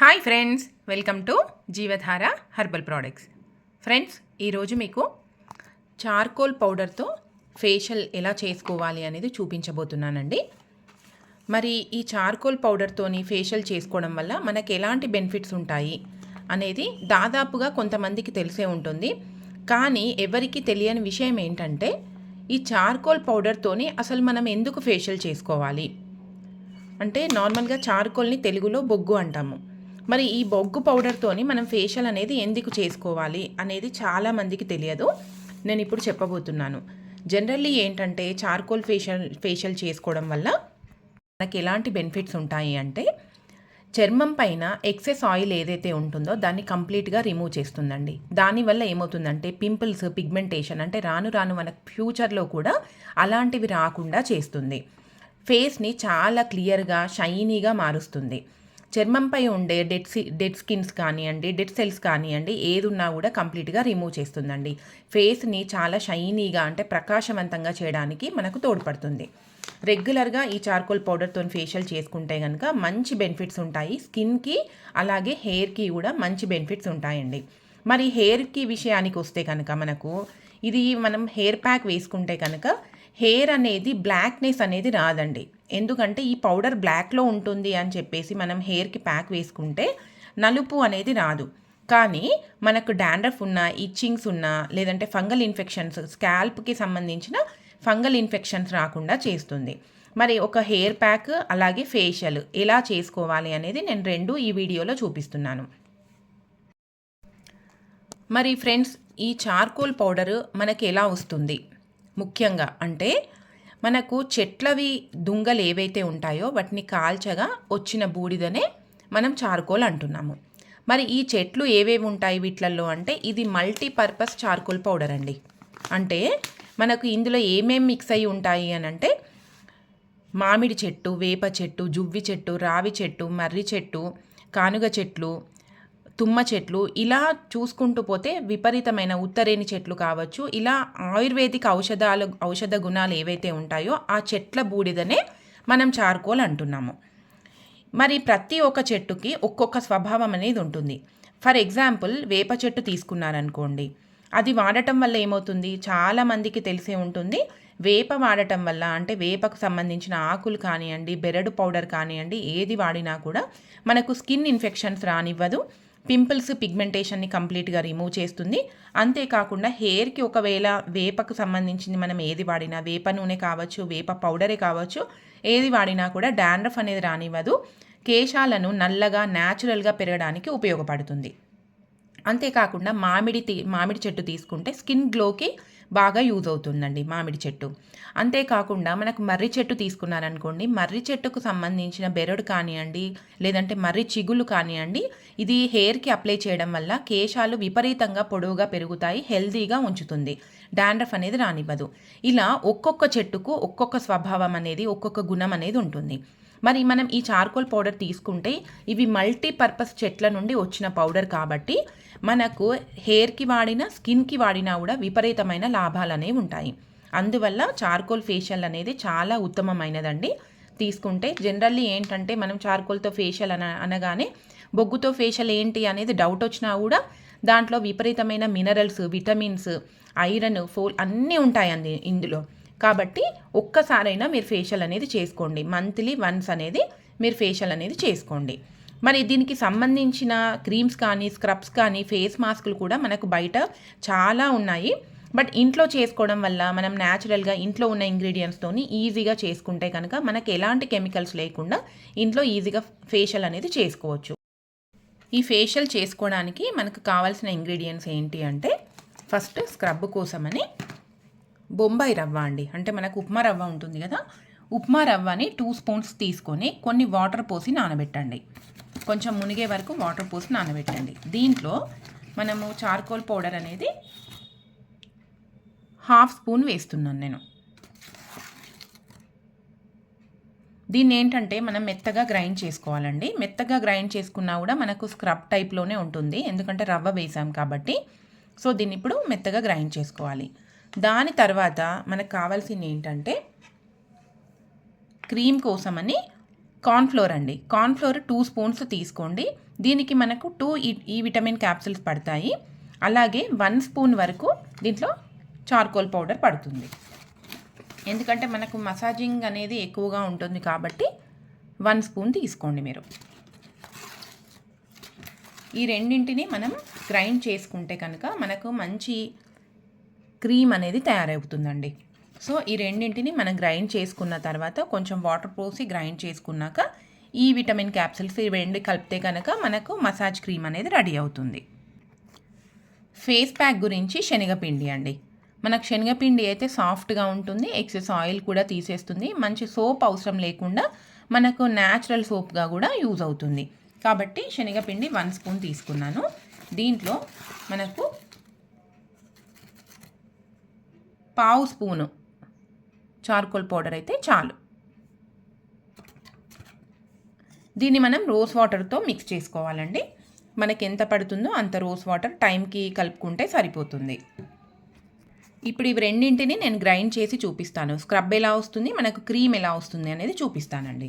Hi friends welcome to Jeevadhara herbal products friends ఈరోజు మీకు charcoal పౌడర్తో facial ఎలా చేసుకోవాలి అనేది చూపించబోతున్నానండి. మరి ఈ చార్కోల్ పౌడర్తోని ఫేషియల్ చేసుకోవడం వల్ల మనకు ఎలాంటి బెనిఫిట్స్ ఉంటాయి అనేది దాదాపుగా కొంతమందికి తెలిసే ఉంటుంది. కానీ ఎవరికి తెలియని విషయం ఏంటంటే ఈ చార్కోల్ పౌడర్తోని అసలు మనం ఎందుకు ఫేషియల్ చేసుకోవాలి? అంటే నార్మల్గా చార్కోల్ని తెలుగులో బొగ్గు అంటాము. మరి ఈ బొగ్గు పౌడర్తోని మనం ఫేషియల్ అనేది ఎందుకు చేసుకోవాలి అనేది చాలామందికి తెలియదు. నేను ఇప్పుడు చెప్పబోతున్నాను. జనరల్లీ ఏంటంటే చార్కోల్ ఫేషియల్ ఫేషియల్ చేసుకోవడం వల్ల మనకి ఎలాంటి బెనిఫిట్స్ ఉంటాయి అంటే చర్మం పైన ఎక్సెస్ ఆయిల్ ఏదైతే ఉంటుందో దాన్ని కంప్లీట్గా రిమూవ్ చేస్తుందండి. దానివల్ల ఏమవుతుందంటే పింపుల్స్ పిగ్మెంటేషన్ అంటే రాను రాను మన ఫ్యూచర్లో కూడా అలాంటివి రాకుండా చేస్తుంది. ఫేస్ని చాలా క్లియర్గా షైనీగా మారుస్తుంది. చర్మంపై ఉండే డెడ్ సి డెడ్ స్కిన్స్ కానివ్వండి డెడ్ సెల్స్ కానివ్వండి ఏది ఉన్నా కూడా కంప్లీట్గా రిమూవ్ చేస్తుందండి. ఫేస్ని చాలా షైనీగా అంటే ప్రకాశవంతంగా చేయడానికి మనకు తోడ్పడుతుంది. రెగ్యులర్గా ఈ చార్కోల్ పౌడర్తో ఫేషియల్ చేసుకుంటే కనుక మంచి బెనిఫిట్స్ ఉంటాయి. స్కిన్కి అలాగే హెయిర్కి కూడా మంచి బెనిఫిట్స్ ఉంటాయండి. మరి హెయిర్కి విషయానికి వస్తే కనుక మనకు ఇది మనం హెయిర్ ప్యాక్ వేసుకుంటే కనుక హెయిర్ అనేది బ్లాక్నెస్ అనేది రాదండి. ఎందుకంటే ఈ పౌడర్ బ్లాక్లో ఉంటుంది అని చెప్పేసి మనం హెయిర్కి ప్యాక్ వేసుకుంటే నలుపు అనేది రాదు. కానీ మనకు డాండ్రఫ్ ఉన్న ఇచ్చింగ్స్ ఉన్నా లేదంటే ఫంగల్ ఇన్ఫెక్షన్స్ స్కాల్ప్కి సంబంధించిన ఫంగల్ ఇన్ఫెక్షన్స్ రాకుండా చేస్తుంది. మరి ఒక హెయిర్ ప్యాక్ అలాగే ఫేషియల్ ఎలా చేసుకోవాలి అనేది నేను రెండు ఈ వీడియోలో చూపిస్తున్నాను. మరి ఫ్రెండ్స్ ఈ చార్కోల్ పౌడర్ మనకి ఎలా వస్తుంది? ముఖ్యంగా అంటే మనకు చెట్లవి దుంగలు ఏవైతే ఉంటాయో వాటిని కాల్చగా వచ్చిన బూడిదనే మనం చార్కోల్ అంటున్నాము. మరి ఈ చెట్లు ఏవేవి ఉంటాయి వీటిలలో అంటే ఇది మల్టీపర్పస్ చార్కోల్ పౌడర్ అండి. అంటే మనకు ఇందులో ఏమేమి మిక్స్ అయి ఉంటాయి అని అంటే మామిడి చెట్టు వేప చెట్టు జువ్వి చెట్టు రావి చెట్టు మర్రి చెట్టు కానుగ చెట్లు తుమ్మ చెట్లు ఇలా చూసుకుంటూ పోతే విపరీతమైన ఉత్తరేణి చెట్లు కావచ్చు. ఇలా ఆయుర్వేదిక ఔషధాలు ఔషధ గుణాలు ఏవైతే ఉంటాయో ఆ చెట్ల బూడిదనే మనం చార్కోల్ అంటున్నాము. మరి ప్రతి ఒక్క చెట్టుకి ఒక్కొక్క స్వభావం అనేది ఉంటుంది. ఫర్ ఎగ్జాంపుల్ వేప చెట్టు తీసుకున్నారనుకోండి. అది వాడటం వల్ల ఏమవుతుంది? చాలామందికి తెలిసే ఉంటుంది. వేప వాడటం వల్ల అంటే వేపకు సంబంధించిన ఆకులు కానివ్వండి బెరడు పౌడర్ కానివ్వండి ఏది వాడినా కూడా మనకు స్కిన్ ఇన్ఫెక్షన్స్ రానివ్వదు. పింపుల్స్ పిగ్మెంటేషన్ని కంప్లీట్గా రిమూవ్ చేస్తుంది. అంతేకాకుండా హెయిర్కి ఒకవేళ వేపకు సంబంధించింది మనం ఏది వాడినా వేప నూనె కావచ్చు వేప పౌడరే కావచ్చు ఏది వాడినా కూడా డాండ్రఫ్ అనేది రానివ్వదు. కేశాలను నల్లగా న్యాచురల్గా పెరగడానికి ఉపయోగపడుతుంది. అంతేకాకుండా మామిడి తీ మామిడి చెట్టు తీసుకుంటే స్కిన్ గ్లోకి బాగా యూజ్ అవుతుందండి మామిడి చెట్టు. అంతేకాకుండా మనకు మర్రి చెట్టు తీసుకున్నారనుకోండి మర్రి చెట్టుకు సంబంధించిన బెరడు కానివ్వండి లేదంటే మర్రి చిగులు కానివ్వండి ఇది హెయిర్కి అప్లై చేయడం వల్ల కేశాలు విపరీతంగా పొడవుగా పెరుగుతాయి హెల్దీగా ఉంచుతుంది. డాండ్రఫ్ అనేది రానివ్వదు. ఇలా ఒక్కొక్క చెట్టుకు ఒక్కొక్క స్వభావం అనేది ఒక్కొక్క గుణం అనేది ఉంటుంది. మరి మనం ఈ చార్కోల్ పౌడర్ తీసుకుంటే ఇవి మల్టీపర్పస్ చెట్ల నుండి వచ్చిన పౌడర్ కాబట్టి మనకు హెయిర్కి వాడిన స్కిన్కి వాడినా కూడా విపరీతమైన లాభాలు అనేవి ఉంటాయి. అందువల్ల చార్కోల్ ఫేషియల్ అనేది చాలా ఉత్తమమైనదండి. తీసుకుంటే జనరల్లీ ఏంటంటే మనం చార్కోల్తో ఫేషియల్ అన అనగానే బొగ్గుతో ఫేషియల్ ఏంటి అనేది డౌట్ వచ్చినా కూడా దాంట్లో విపరీతమైన మినరల్స్ విటమిన్స్ ఐరన్ ఫోల్ అన్నీ ఉంటాయండి ఇందులో. కాబట్టి ఒక్కసారైనా మీరు ఫేషియల్ అనేది చేసుకోండి. మంత్లీ వన్స్ అనేది మీరు ఫేషియల్ అనేది చేసుకోండి. మరి దీనికి సంబంధించిన క్రీమ్స్ కానీ స్క్రబ్స్ కానీ ఫేస్ మాస్కులు కూడా మనకు బయట చాలా ఉన్నాయి. బట్ ఇంట్లో చేసుకోవడం వల్ల మనం న్యాచురల్గా ఇంట్లో ఉన్న ఇంగ్రీడియంట్స్తోని ఈజీగా చేసుకుంటే కనుక మనకు ఎలాంటి కెమికల్స్ లేకుండా ఇంట్లో ఈజీగా ఫేషియల్ అనేది చేసుకోవచ్చు. ఈ ఫేషియల్ చేసుకోవడానికి మనకు కావాల్సిన ఇంగ్రీడియంట్స్ ఏంటి అంటే ఫస్ట్ స్క్రబ్ కోసమని బొంబాయి రవ్వ అండి. అంటే మనకు ఉప్మా రవ్వ ఉంటుంది కదా? ఉప్మా రవ్వని టూ స్పూన్స్ తీసుకొని కొన్ని వాటర్ పోసి నానబెట్టండి. కొంచెం మునిగే వరకు వాటర్ పోసి నానబెట్టండి. దీంట్లో మనము చార్కోల్ పౌడర్ అనేది హాఫ్ స్పూన్ వేస్తున్నాను నేను. దీన్ని ఏంటంటే మనం మెత్తగా గ్రైండ్ చేసుకోవాలండి. మెత్తగా గ్రైండ్ చేసుకున్నా కూడా మనకు స్క్రబ్ టైప్లోనే ఉంటుంది. ఎందుకంటే రవ్వ వేసాం కాబట్టి. సో దీన్ని ఇప్పుడు మెత్తగా గ్రైండ్ చేసుకోవాలి. దాని తర్వాత మనకు కావాల్సింది ఏంటంటే క్రీమ్ కోసమని కార్న్ఫ్లోర్ అండి. కార్న్ఫ్లోర్ టూ స్పూన్స్ తీసుకోండి. దీనికి మనకు టూ ఈ ఈ విటమిన్ క్యాప్సిల్స్ పడతాయి. అలాగే వన్ స్పూన్ వరకు దీంట్లో చార్కోల్ పౌడర్ పడుతుంది. ఎందుకంటే మనకు మసాజింగ్ అనేది ఎక్కువగా ఉంటుంది కాబట్టి వన్ స్పూన్ తీసుకోండి మీరు. ఈ రెండింటిని మనం గ్రైండ్ చేసుకుంటే కనుక మనకు మంచి క్రీమ్ అనేది తయారవుతుందండి. సో ఈ రెండింటిని మనం గ్రైండ్ చేసుకున్న తర్వాత కొంచెం వాటర్ పోసి గ్రైండ్ చేసుకున్నాక ఈ విటమిన్ క్యాప్సిల్స్ ఈ రెండు కలిపితే కనుక మనకు మసాజ్ క్రీమ్ అనేది రెడీ అవుతుంది. ఫేస్ ప్యాక్ గురించి శనగపిండి అండి. మనకు శనగపిండి అయితే సాఫ్ట్గా ఉంటుంది ఎక్సెస్ ఆయిల్ కూడా తీసేస్తుంది మంచి సోప్ అవసరం లేకుండా మనకు న్యాచురల్ సోప్గా కూడా యూజ్ అవుతుంది. కాబట్టి శనగపిండి వన్ స్పూన్ తీసుకున్నాను. దీంట్లో మనకు పావు స్పూను చార్కోల్ పౌడర్ అయితే చాలు. దీన్ని మనం రోజ్ వాటర్తో మిక్స్ చేసుకోవాలండి. మనకి ఎంత పడుతుందో అంత రోజ్ వాటర్ టైంకి కలుపుకుంటే సరిపోతుంది. ఇప్పుడు ఇవి రెండింటిని నేను గ్రైండ్ చేసి చూపిస్తాను. స్క్రబ్ ఎలా వస్తుంది మనకు క్రీమ్ ఎలా వస్తుంది అనేది చూపిస్తానండి.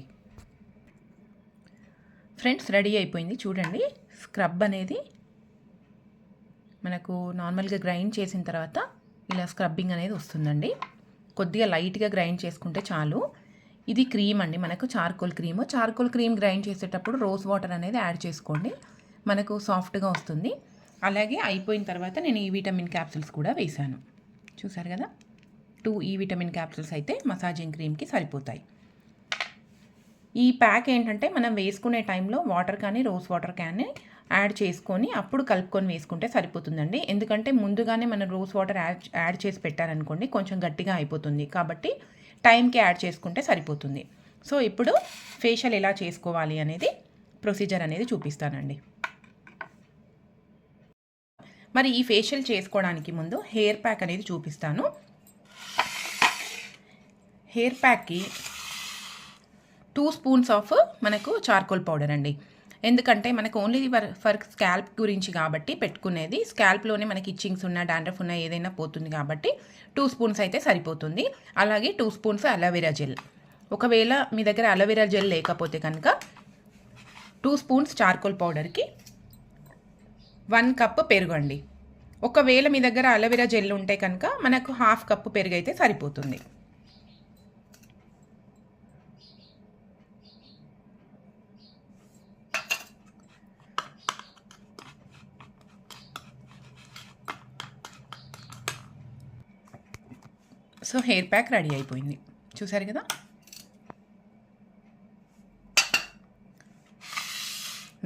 ఫ్రెండ్స్ రెడీ అయిపోయింది. చూడండి స్క్రబ్ అనేది మనకు నార్మల్గా గ్రైండ్ చేసిన తర్వాత ఇలా స్క్రబ్బింగ్ అనేది వస్తుందండి. కొద్దిగా లైట్గా గ్రైండ్ చేసుకుంటే చాలు. ఇది క్రీమ్ అండి. మనకు charcoal cream. Charcoal cream grind చేసేటప్పుడు రోజ్ వాటర్ అనేది యాడ్ చేసుకోండి. మనకు సాఫ్ట్గా వస్తుంది. అలాగే అయిపోయిన తర్వాత నేను ఈ విటమిన్ క్యాప్సిల్స్ కూడా వేశాను. చూసారు కదా? టూ ఈ విటమిన్ క్యాప్సిల్స్ అయితే మసాజింగ్ క్రీమ్కి సరిపోతాయి. ఈ ప్యాక్ ఏంటంటే మనం వేసుకునే టైంలో వాటర్ కానీ రోజ్ వాటర్ కానీ యాడ్ చేసుకొని అప్పుడు కలుపుకొని వేసుకుంటే సరిపోతుందండి. ఎందుకంటే ముందుగానే మనం రోజ్ వాటర్ యాడ్ యాడ్ చేసి పెట్టారనుకోండి కొంచెం గట్టిగా అయిపోతుంది. కాబట్టి టైంకి యాడ్ చేసుకుంటే సరిపోతుంది. సో ఇప్పుడు ఫేషియల్ ఎలా చేసుకోవాలి అనేది ప్రొసీజర్ అనేది చూపిస్తానండి. మరి ఈ ఫేషియల్ చేసుకోవడానికి ముందు హెయిర్ ప్యాక్ అనేది చూపిస్తాను. హెయిర్ ప్యాక్కి టూ స్పూన్స్ ఆఫ్ మనకు చార్కోల్ పౌడర్ అండి. ఎందుకంటే మనకు ఓన్లీ ఫర్ ఫర్ స్కాల్ప్ గురించి కాబట్టి పెట్టుకునేది. స్కాల్ప్లోనే మనకి ఇచ్చింగ్స్ ఉన్న డాండ్రఫ్ ఉన్న ఏదైనా పోతుంది కాబట్టి టూ స్పూన్స్ అయితే సరిపోతుంది. అలాగే టూ స్పూన్స్ అలోవెరా జెల్ ఒకవేళ మీ దగ్గర అలోవెరా జెల్ లేకపోతే కనుక టూ స్పూన్స్ చార్కోల్ పౌడర్కి వన్ కప్ పెరుగు అండి ఒకవేళ మీ దగ్గర అలోవెరా జెల్ ఉంటే కనుక మనకు హాఫ్ కప్పు పెరుగు అయితే సరిపోతుంది. సో హెయిర్ ప్యాక్ రెడీ అయిపోయింది. చూసారు కదా?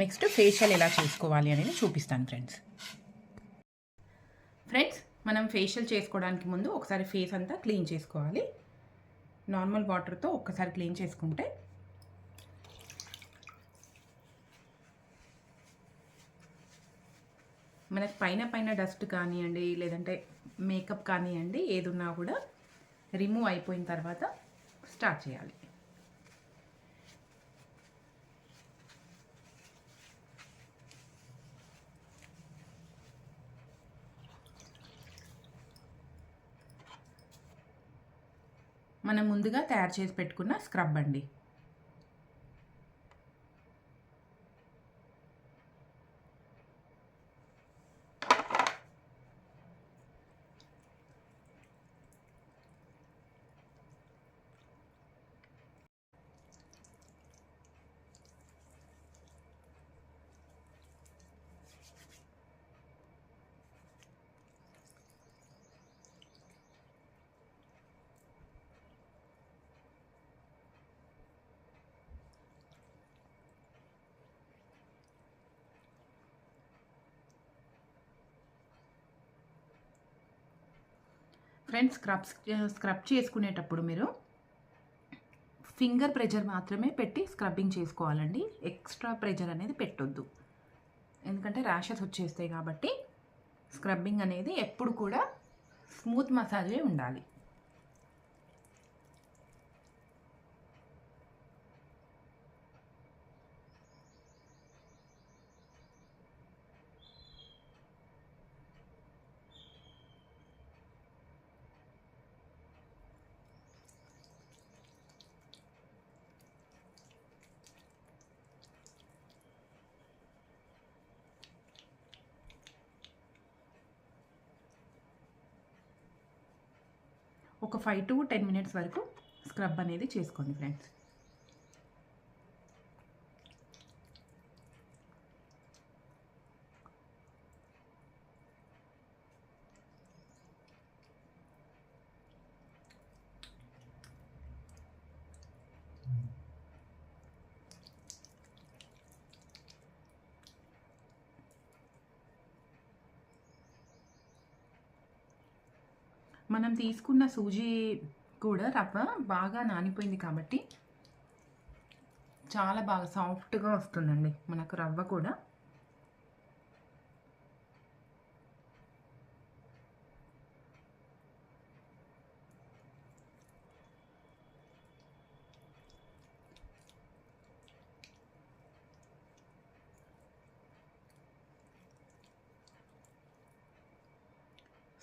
నెక్స్ట్ ఫేషియల్ ఎలా చేసుకోవాలి అనేది చూపిస్తాను ఫ్రెండ్స్ ఫ్రెండ్స్ మనం ఫేషియల్ చేసుకోవడానికి ముందు ఒకసారి ఫేస్ అంతా క్లీన్ చేసుకోవాలి. నార్మల్ వాటర్తో ఒక్కసారి క్లీన్ చేసుకుంటే మనకి పైన పైన డస్ట్ కానివ్వండి లేదంటే మేకప్ కానివ్వండి ఏదున్నా కూడా రిమూవ్ అయిపోయిన తర్వాత స్టార్ట్ చేయాలి. మనం ముందుగా తయారు చేసి పెట్టుకున్న స్క్రబ్ అండి. ఫ్రెండ్స్ స్క్రబ్ స్క్రబ్ చేసుకునేటప్పుడు మీరు ఫింగర్ ప్రెజర్ మాత్రమే పెట్టి స్క్రబ్బింగ్ చేసుకోవాలండి. ఎక్స్ట్రా ప్రెజర్ అనేది పెట్టొద్దు. ఎందుకంటే ర్యాషెస్ వచ్చేస్తాయి కాబట్టి స్క్రబ్బింగ్ అనేది ఎప్పుడు కూడా స్మూత్ మసాజే ఉండాలి. ఒక ఫైవ్ టు టెన్ మినిట్స్ వరకు స్క్రబ్ అనేది చేసుకోండి ఫ్రెండ్స్ మనం తీసుకున్న సూజీ కూడా రవ్వ బాగా నానిపోయింది కాబట్టి చాలా బాగా సాఫ్ట్గా వస్తుందండి మనకు రవ్వ కూడా.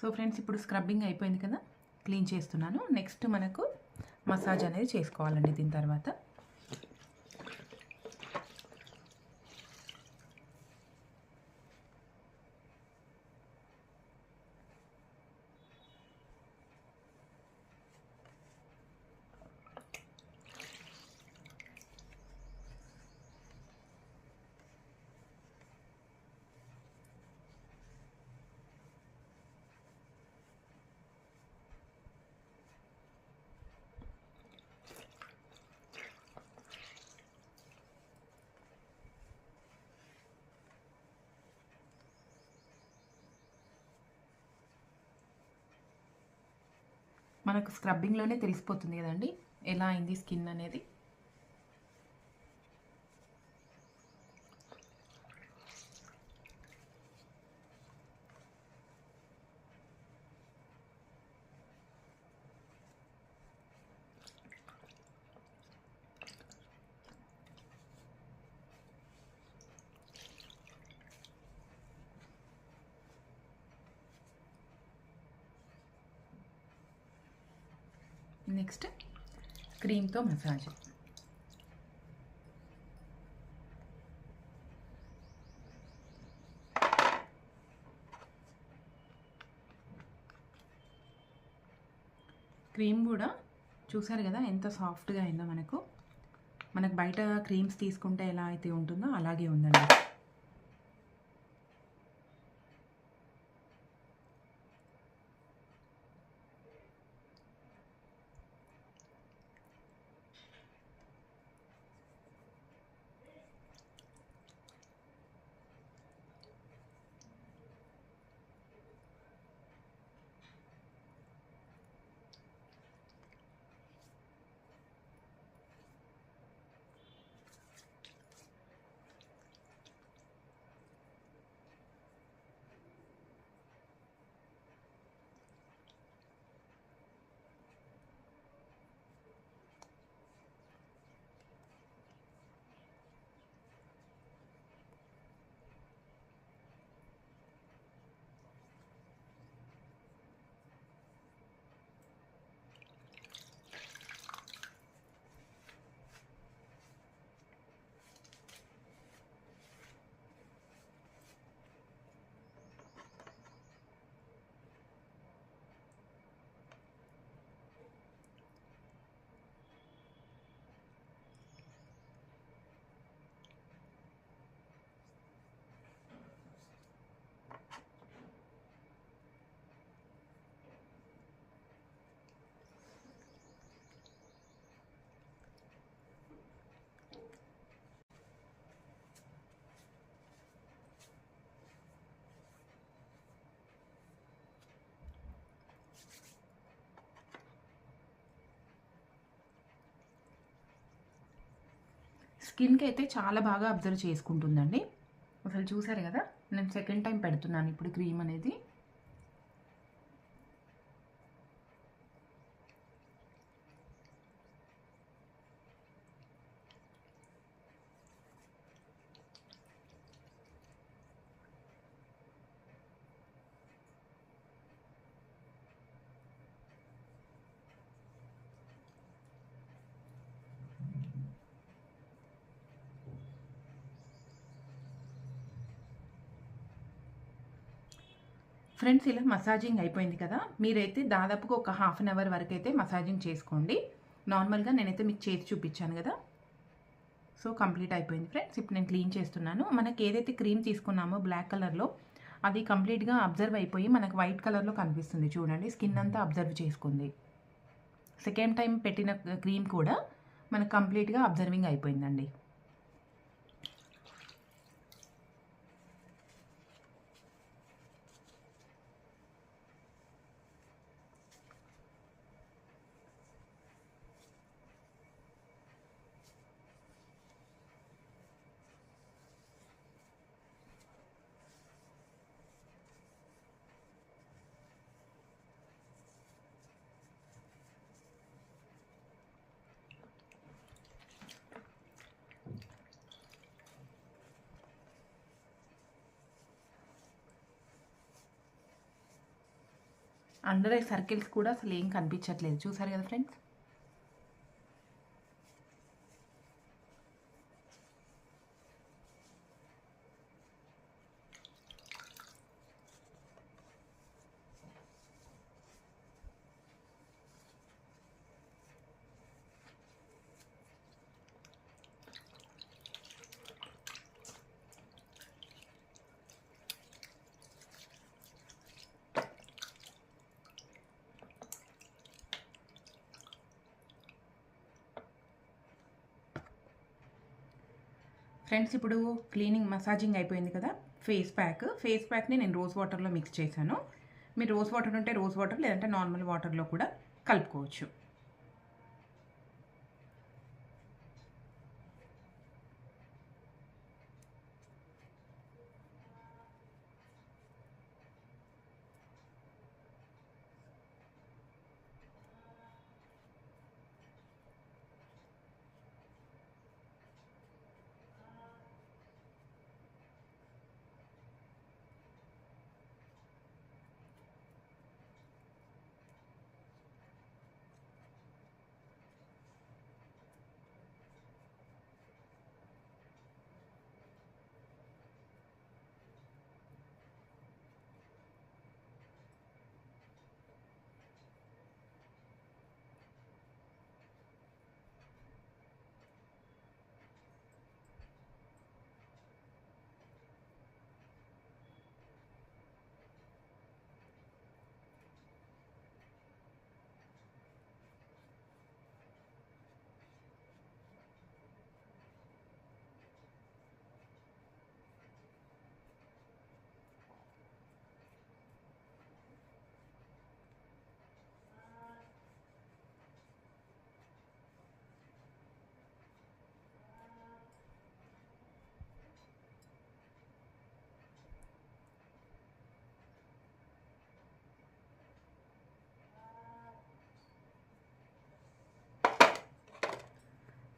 సో ఫ్రెండ్స్ ఇప్పుడు స్క్రబ్బింగ్ అయిపోయింది కదా క్లీన్ చేస్తున్నాను. నెక్స్ట్ మనకు మసాజ్ అనేది చేసుకోవాలండి దీని తర్వాత. మనకు స్క్రబ్బింగ్లోనే తెలిసిపోతుంది కదండి. ఎలా అయింది స్కిన్ అనేది? Next క్రీమ్తో massage. క్రీమ్ కూడా చూసారు కదా ఎంత సాఫ్ట్గా అయిందో మనకు. మనకు బయట క్రీమ్స్ తీసుకుంటే ఎలా అయితే ఉంటుందో అలాగే ఉందండి. స్కిన్కి అయితే చాలా బాగా అబ్జర్వ్ చేసుకుంటుందండి. అసలు చూసారు కదా? నేను సెకండ్ టైం పెడుతున్నాను ఇప్పుడు క్రీమ్ అనేది. ఫ్రెండ్స్ ఇలా మసాజింగ్ అయిపోయింది కదా? మీరైతే దాదాపుగా ఒక హాఫ్ అన్ అవర్ వరకు అయితే మసాజింగ్ చేసుకోండి. నార్మల్గా నేనైతే మీకు చేతి చూపించాను కదా? సో కంప్లీట్ అయిపోయింది ఫ్రెండ్స్. ఇప్పుడు నేను క్లీన్ చేస్తున్నాను. మనకి ఏదైతే క్రీమ్ తీసుకున్నామో బ్లాక్ కలర్లో అది కంప్లీట్గా అబ్జర్వ్ అయిపోయి మనకు వైట్ కలర్లో కనిపిస్తుంది చూడండి. స్కిన్ అంతా అబ్జర్వ్ చేసుకుంది. సెకండ్ టైం పెట్టిన క్రీమ్ కూడా మనకు కంప్లీట్గా అబ్జర్వింగ్ అయిపోయిందండి. అండర్ ఐ సర్కిల్స్ కూడా అసలు ఏం కనిపించట్లేదు. చూసారు కదా ఫ్రెండ్స్? ఫ్రెండ్స్ ఇప్పుడు క్లీనింగ్ మసాజింగ్ అయిపోయింది కదా? Face pack. ఫేస్ ప్యాక్ని నేను రోజ్ వాటర్లో మిక్స్ చేశాను. మీరు రోజ్ వాటర్ ఉంటే రోజ్ వాటర్ లేదంటే నార్మల్ వాటర్లో కూడా కలుపుకోవచ్చు.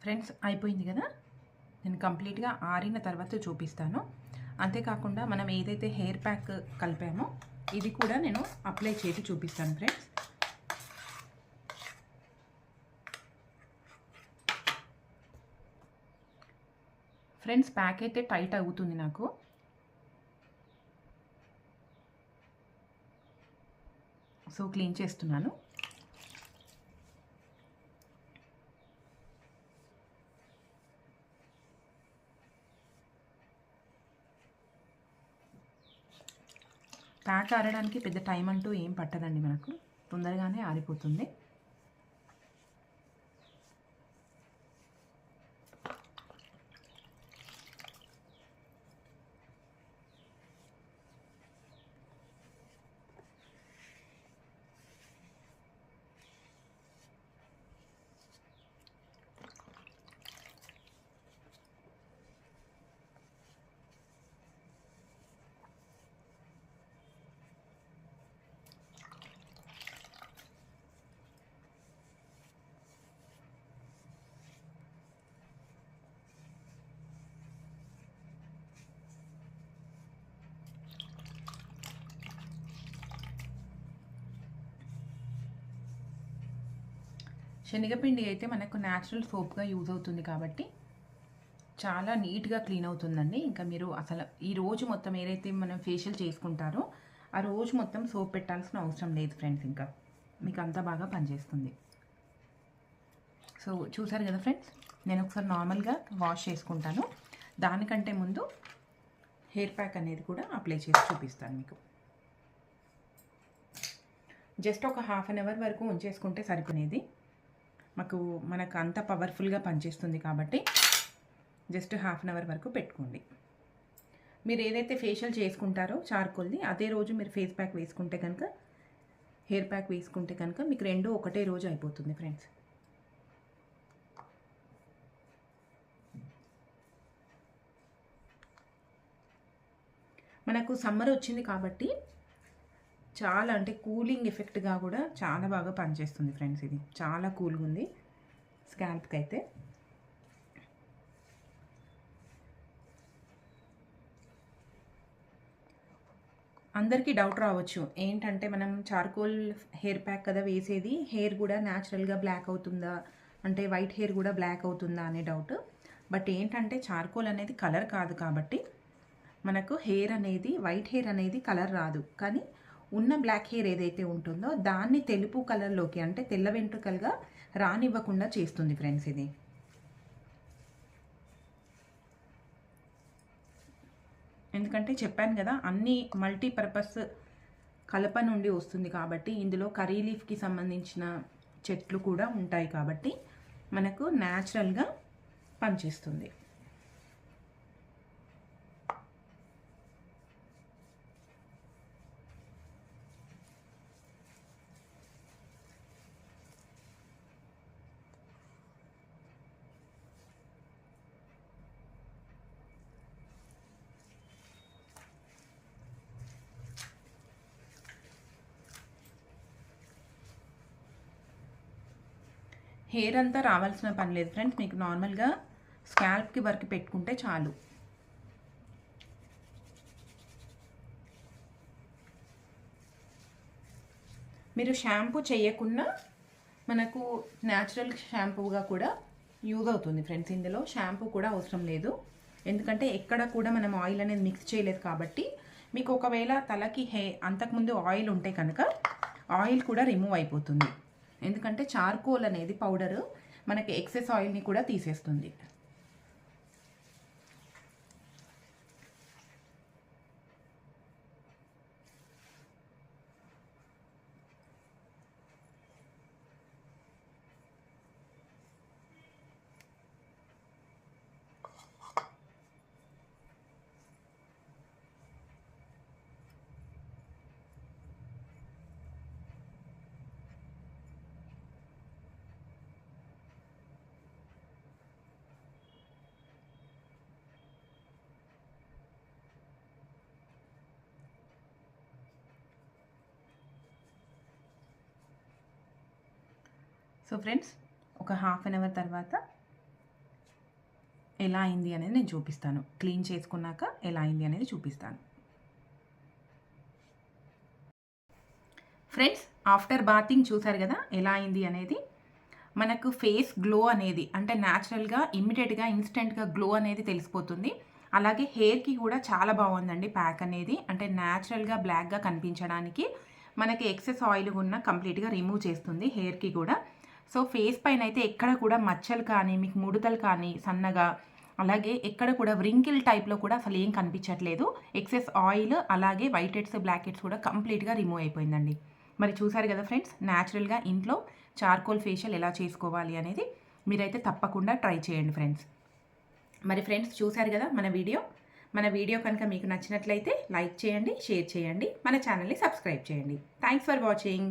ఫ్రెండ్స్ అయిపోయింది కదా? నేను కంప్లీట్గా ఆరిన తర్వాత చూపిస్తాను. అంతేకాకుండా మనం ఏదైతే హెయిర్ ప్యాక్ కలిపామో ఇది కూడా నేను అప్లై చేసి చూపిస్తాను ఫ్రెండ్స్. ఫ్రెండ్స్ ప్యాక్ అయితే టైట్ అవుతుంది నాకు. సో క్లీన్ చేస్తున్నాను. ప్యాక్ ఆరడానికి పెద్ద టైం అంటూ ఏం పట్టదండి మనకు. తొందరగానే ఆరిపోతుంది. శనగపిండి అయితే మనకు న్యాచురల్ సోప్గా యూజ్ అవుతుంది కాబట్టి చాలా నీట్గా క్లీన్ అవుతుందండి. ఇంకా మీరు అసలు ఈ రోజు మొత్తం ఏదైతే మనం ఫేషియల్ చేసుకుంటారో ఆ రోజు మొత్తం సోప్ పెట్టాల్సిన అవసరం లేదు ఫ్రెండ్స్ ఇంకా. మీకు అంతా బాగా పనిచేస్తుంది. సో చూసారు కదా ఫ్రెండ్స్ నేను ఒకసారి నార్మల్గా వాష్ చేసుకుంటాను. దానికంటే ముందు హెయిర్ ప్యాక్ అనేది కూడా అప్లై చేసి చూపిస్తాను మీకు. జస్ట్ ఒక హాఫ్ అన్ అవర్ వరకు ఉంచేసుకుంటే సరిపోయేది. మాకు మనకు అంత పవర్ఫుల్గా పనిచేస్తుంది కాబట్టి జస్ట్ హాఫ్ అన్ అవర్ వరకు పెట్టుకోండి. మీరు ఏదైతే ఫేషియల్ చేసుకుంటారో చార్కోల్ది అదే రోజు మీరు ఫేస్ ప్యాక్ వేసుకుంటే కనుక హెయిర్ ప్యాక్ వేసుకుంటే కనుక మీకు రెండు ఒకటే రోజు అయిపోతుంది ఫ్రెండ్స్. మనకు సమ్మర్ వచ్చింది కాబట్టి చాలా అంటే కూలింగ్ ఎఫెక్ట్గా కూడా చాలా బాగా పనిచేస్తుంది ఫ్రెండ్స్ ఇది. చాలా కూల్గా ఉంది. స్కాల్ప్కి అయితే. అందరికీ డౌట్ రావచ్చు. ఏంటంటే మనం చార్కోల్ హెయిర్ ప్యాక్ కదా వేసేది హెయిర్ కూడా న్యాచురల్గా బ్లాక్ అవుతుందా? అంటే వైట్ హెయిర్ కూడా బ్లాక్ అవుతుందా అనే డౌట్. బట్ ఏంటంటే చార్కోల్ అనేది కలర్ కాదు కాబట్టి మనకు హెయిర్ అనేది వైట్ హెయిర్ అనేది కలర్ రాదు. కానీ ఉన్న బ్లాక్ హెయిర్ ఏదైతే ఉంటుందో దాన్ని తెలుపు కలర్లోకి అంటే తెల్ల వెంట్రుకలుగా రానివ్వకుండా చేస్తుంది ఫ్రెండ్స్ ఇది. ఎందుకంటే చెప్పాను కదా అన్ని మల్టీపర్పస్ కలప నుండి వస్తుంది కాబట్టి ఇందులో కర్రీ లీఫ్కి సంబంధించిన చెట్లు కూడా ఉంటాయి కాబట్టి మనకు న్యాచురల్గా పనిచేస్తుంది. హెయిర్ అంతా రావాల్సిన పని లేదు ఫ్రెండ్స్. మీకు నార్మల్గా స్కాల్ప్కి వర్క్ పెట్టుకుంటే చాలు. మీరు షాంపూ చేయకుండా మనకు న్యాచురల్ షాంపూగా కూడా యూజ్ అవుతుంది ఫ్రెండ్స్. ఇందులో షాంపూ కూడా అవసరం లేదు. ఎందుకంటే ఎక్కడ కూడా మనం ఆయిల్ అనేది మిక్స్ చేయలేదు కాబట్టి మీకు ఒకవేళ తలకి హే అంతకుముందు ఆయిల్ ఉంటే కనుక ఆయిల్ కూడా రిమూవ్ అయిపోతుంది. ఎందుకంటే చార్కోల్ అనేది పౌడరు మనకి ఎక్సెస్ ఆయిల్ని కూడా తీసేస్తుంది. సో ఫ్రెండ్స్ ఒక హాఫ్ అన్ అవర్ తర్వాత ఎలా అయింది అనేది నేను చూపిస్తాను. క్లీన్ చేసుకున్నాక ఎలా అయింది అనేది చూపిస్తాను. ఫ్రెండ్స్ ఆఫ్టర్ బాతింగ్ చూసారు కదా ఎలా అయింది అనేది? మనకు ఫేస్ గ్లో అనేది అంటే న్యాచురల్గా ఇమ్మీడియట్గా ఇన్స్టెంట్గా గ్లో అనేది తెలిసిపోతుంది. అలాగే హెయిర్కి కూడా చాలా బాగుందండి ప్యాక్ అనేది. అంటే న్యాచురల్గా బ్లాక్గా కనిపించడానికి మనకి ఎక్సెస్ ఆయిల్ ఉన్న కంప్లీట్గా రిమూవ్ చేస్తుంది హెయిర్కి కూడా. సో ఫేస్ పైన అయితే ఎక్కడ కూడా మచ్చలు కానీ మీకు ముడతలు కానీ సన్నగా అలాగే ఎక్కడ కూడా వ్రింకిల్ టైప్లో కూడా అసలు ఏం కనిపించట్లేదు. ఎక్సెస్ ఆయిల్ అలాగే వైట్ హెడ్స్ బ్లాక్ హెడ్స్ కూడా కంప్లీట్గా రిమూవ్ అయిపోయిందండి. మరి చూసారు కదా ఫ్రెండ్స్ న్యాచురల్గా ఇంట్లో చార్కోల్ ఫేషియల్ ఎలా చేసుకోవాలి అనేది మీరైతే తప్పకుండా ట్రై చేయండి ఫ్రెండ్స్ మరి ఫ్రెండ్స్ చూసారు కదా మన వీడియో మన వీడియో కనుక మీకు నచ్చినట్లయితే లైక్ చేయండి షేర్ చేయండి మన ఛానల్ని సబ్స్క్రైబ్ చేయండి. Thanks for watching